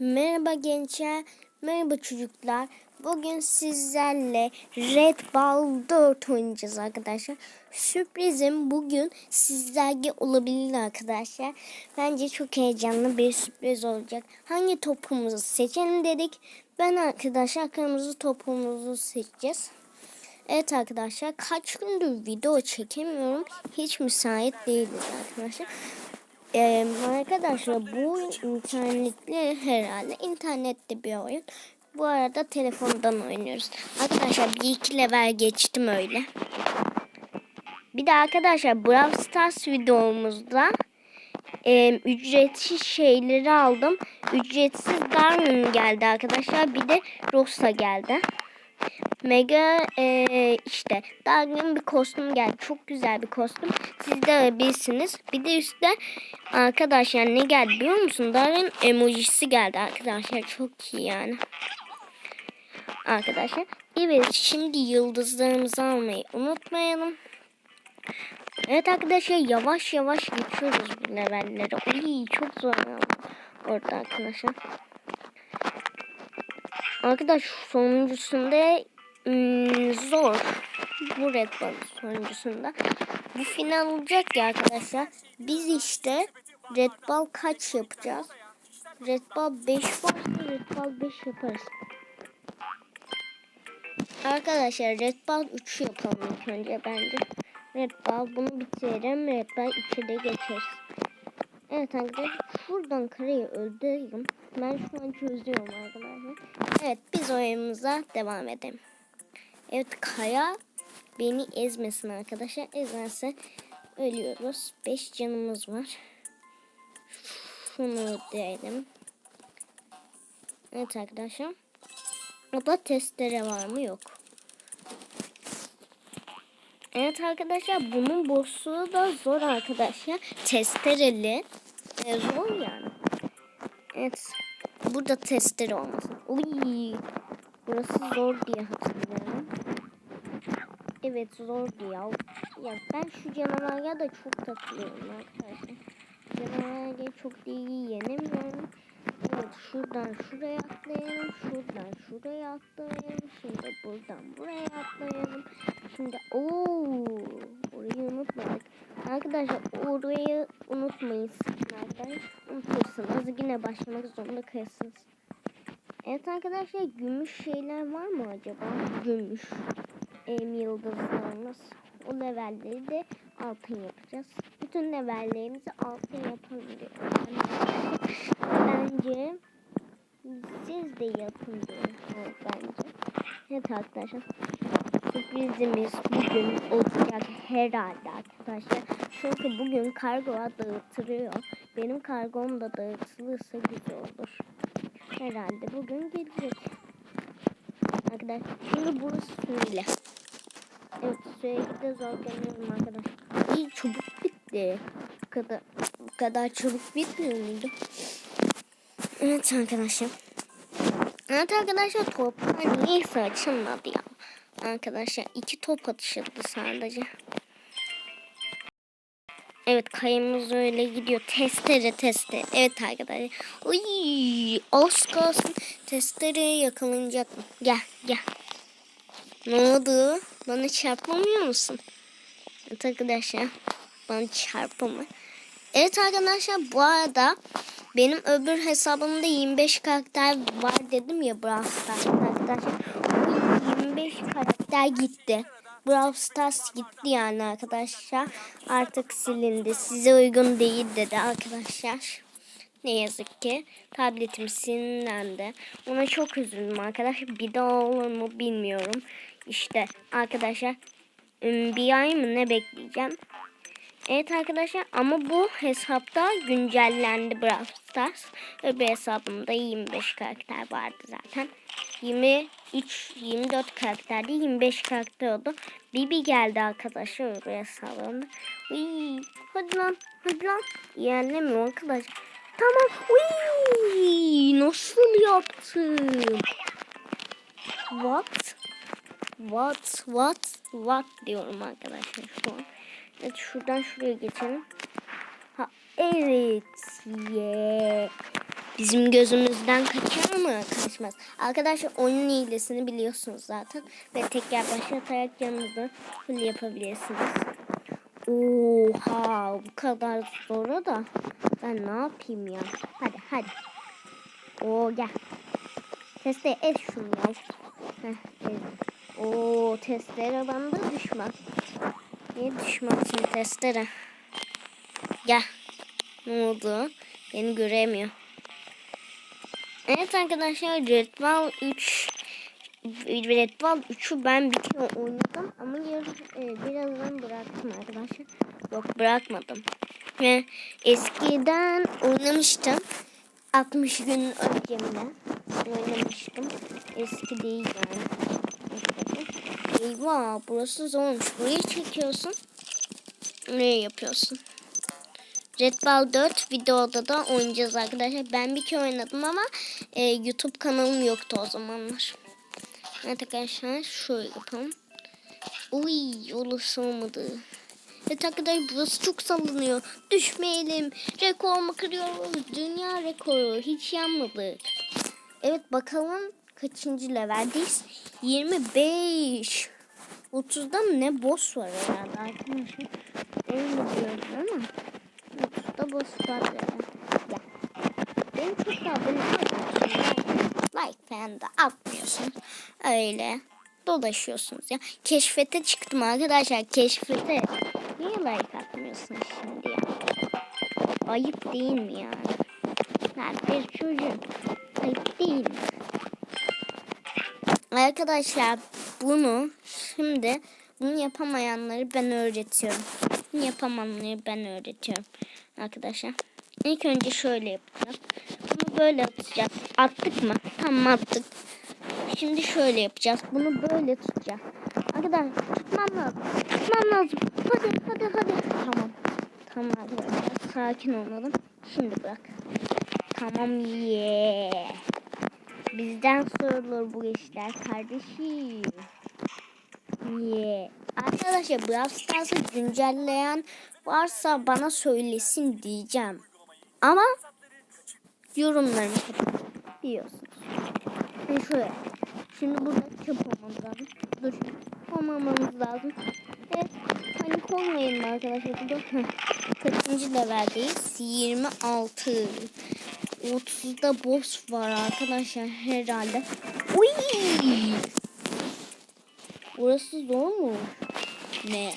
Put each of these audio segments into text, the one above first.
Merhaba gençler, merhaba çocuklar. Bugün sizlerle Red Ball 4 oynayacağız arkadaşlar. Sürprizim bugün sizlerle olabilir arkadaşlar. Bence çok heyecanlı bir sürpriz olacak. Hangi topumuzu seçelim dedik. Ben arkadaşlar kırmızı topumuzu seçeceğiz. Evet arkadaşlar kaç gündür video çekemiyorum. Hiç müsait değiliz arkadaşlar. Ee, arkadaşlar bu internetli herhalde internette bir oyun. Bu arada telefondan oynuyoruz. Arkadaşlar bir iki level geçtim öyle. Bir de arkadaşlar Brawl Stars videomuzda e, ücretsiz şeyleri aldım. Ücretsiz Darwin geldi arkadaşlar. Bir de Rosa geldi. Mega e, işte Darwin bir kostüm geldi. Çok güzel bir kostüm. Siz de alabilirsiniz. Bir de üstte arkadaşlar ne geldi biliyor musun? Darwin emojisi geldi arkadaşlar. Çok iyi yani. Arkadaşlar. Evet şimdi yıldızlarımızı almayı unutmayalım. Evet arkadaşlar yavaş yavaş geçiyoruz bu levelleri. Uy çok zor orada arkadaşlar. Arkadaş sonuncusunda hmm, zor. Bu Red Bull sonuncusunda. Bu final olacak ya arkadaşlar. Biz işte Red Bull kaç yapacağız? Red Bull 5 varsa Red Bull 5 yaparız. Arkadaşlar Red Bull 3 yapalım ilk önce bence. Red Bull bunu bitirelim. Red Bull 2'de geçeriz. Evet arkadaşlar şuradan kareyi öldüreyim. Ben şu an çözüyorum arkadaşlar. Evet biz oyunumuza devam edelim. Evet kaya beni ezmesin arkadaşlar. Ezerse ölüyoruz. 5 canımız var. Şunu diyelim. Evet arkadaşlar. Burada testere var mı? Yok. Evet arkadaşlar bunun boss'u da zor arkadaşlar. Testereli. E, zor yani. Evet. Burada testere olmasın. Uy. Burası zor diye hatırlıyorum. Evet zor diye. Ya ben şu canavarya da çok takılıyorum arkadaşlar. Canavarya çok iyi yenemiyorum. Evet şuradan şuraya atlayalım. Şuradan şuraya atlayalım. Şimdi buradan buraya atlayalım. Şimdi ooo orayı unutmadık. Arkadaşlar orayı unutmayın Unutursanız yine başlamak zorunda kalırsınız. Evet arkadaşlar gümüş şeyler var mı acaba? Gümüş. Em yıldızlarımız. O levelleri de altın yapacağız. Bütün levellerimizi altın yapabiliyoruz. Bence siz de yapın diyorum bence. Evet arkadaşlar. Sürprizimiz bugün olacak herhalde arkadaşlar. Çünkü bugün kargoya dağıtılıyor. Benim kargom da dağıtılırsa güzel olur. Herhalde bugün gelecek. Arkadaşlar şimdi burası suyla. Evet de zorlanıyorum arkadaşlar. İyi çabuk bitti. Bu kadar, bu kadar çabuk bitmiyor muydu? Evet arkadaşlar. Evet arkadaşlar toplar neyse açılmadı ya. Arkadaşlar iki top atışıldı sadece. Evet kayımız öyle gidiyor. Testere testere. Evet arkadaşlar. Uy, az kalsın testereye yakalanacak mı? Gel gel. Ne oldu? Bana çarpmamıyor musun? Evet arkadaşlar. Bana çarpma. Evet arkadaşlar bu arada benim öbür hesabımda 25 karakter var dedim ya Brawl arkadaşlar. O 25 karakter gitti. Brawl Stars gitti yani arkadaşlar. Artık silindi. Size uygun değil dedi arkadaşlar. Ne yazık ki tabletim sinirlendi. Ona çok üzüldüm arkadaşlar. Bir daha olur mu bilmiyorum. İşte arkadaşlar bir ay mı ne bekleyeceğim. Evet arkadaşlar ama bu hesapta güncellendi Brawl Stars. Öbür hesabımda 25 karakter vardı zaten. 23, 24 karakterde 25 karakter oldu. Bibi geldi arkadaşlar öbür hesabımda. Uy, hadi lan hadi lan. Yerlemiyor arkadaşlar. Tamam. Uy, nasıl yaptım? What? What? What? What diyorum arkadaşlar şu an. Evet şuradan şuraya geçelim. Ha evet. Yeah. Bizim gözümüzden kaçar mı? Kaçmaz. Arkadaşlar oyunun hilesini biliyorsunuz zaten. Ve tekrar başlatarak yanınızda full yapabilirsiniz. Oha bu kadar sonra da ben ne yapayım ya? Hadi hadi. Oo gel. Teste et şunu. Heh. Oo testere bende düşmez. Niye düşmezsin testere? Gel. Ne oldu? Beni göremiyor. Evet arkadaşlar Red Ball 3 Red Ball 3'ü ben bir kere oynadım ama e, birazdan bıraktım arkadaşlar. Yok bırakmadım. Ve eskiden oynamıştım. 60 gün önce mi ne oynamıştım. Eski değil yani. Eyvah burası zormuş. Burayı çekiyorsun. Nereye yapıyorsun? Red Ball 4 videoda da oynayacağız arkadaşlar. Ben bir kere oynadım ama e, YouTube kanalım yoktu o zamanlar. Evet arkadaşlar şöyle yapalım. Uy sığmadı. Evet arkadaşlar burası çok sallanıyor. Düşmeyelim. Rekorumu kırıyoruz. Dünya rekoru. Hiç yanmadık. Evet bakalım kaçıncı leveldeyiz? 25. 30'da mı ne boss var herhalde arkadaşlar. Öyle diyorum ama. 30'da boss var herhalde. Ya. Benim çok da abone olmuyorsun. Like falan da atmıyorsun. Öyle dolaşıyorsunuz ya. Keşfete çıktım arkadaşlar. Keşfete. Niye like atmıyorsun şimdi ya? Ayıp değil mi? Ben bir çocuğum. Ayıp değil mi? Arkadaşlar bunu şimdi bunu yapamayanları ben öğretiyorum. Bunu yapamayanları ben öğretiyorum. Arkadaşlar. İlk önce şöyle yapacağız. Bunu böyle atacağız. Attık mı? Tamam attık. Şimdi şöyle yapacağız. Bunu böyle tutacağız. Arkadaşlar tutmam lazım. Tutmam lazım. Hadi hadi hadi. Tamam. Tamam arkadaşlar. Sakin olalım. Şimdi bırak. Tamam ye. Bizden sorulur bu işler kardeşim. Ye. Arkadaşlar Brawl Stars'ı güncelleyen varsa bana söylesin diyeceğim. Ama yorumlarını biliyorsunuz. Şimdi şöyle. Şimdi burada çöp olmamız lazım. Dur. Olmamamız lazım. Evet. Panik olmayın arkadaşlar. Burada. Kaçıncı leveldeyiz? 26. 30'da boss var arkadaşlar herhalde. Uy! Burası zor mu? Ne?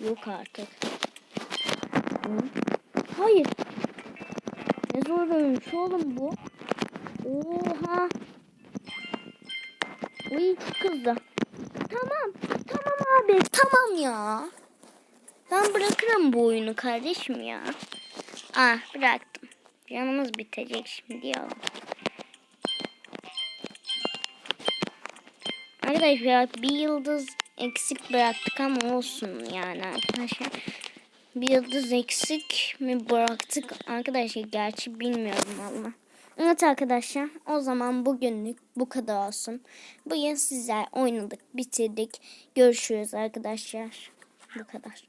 Yok artık. Hı? Hayır. Ne zormuş oğlum bu? Oha. Uy çok. Tamam. Tamam abi. Tamam ya. Ben bırakırım bu oyunu kardeşim ya. Ah bıraktım. Canımız bitecek şimdi ya. Arkadaşlar bir yıldız eksik bıraktık ama olsun yani arkadaşlar. Bir yıldız eksik mi bıraktık arkadaşlar gerçi bilmiyorum valla. Evet arkadaşlar o zaman bugünlük bu kadar olsun. Bugün sizler oynadık bitirdik. Görüşürüz arkadaşlar. Bu kadar.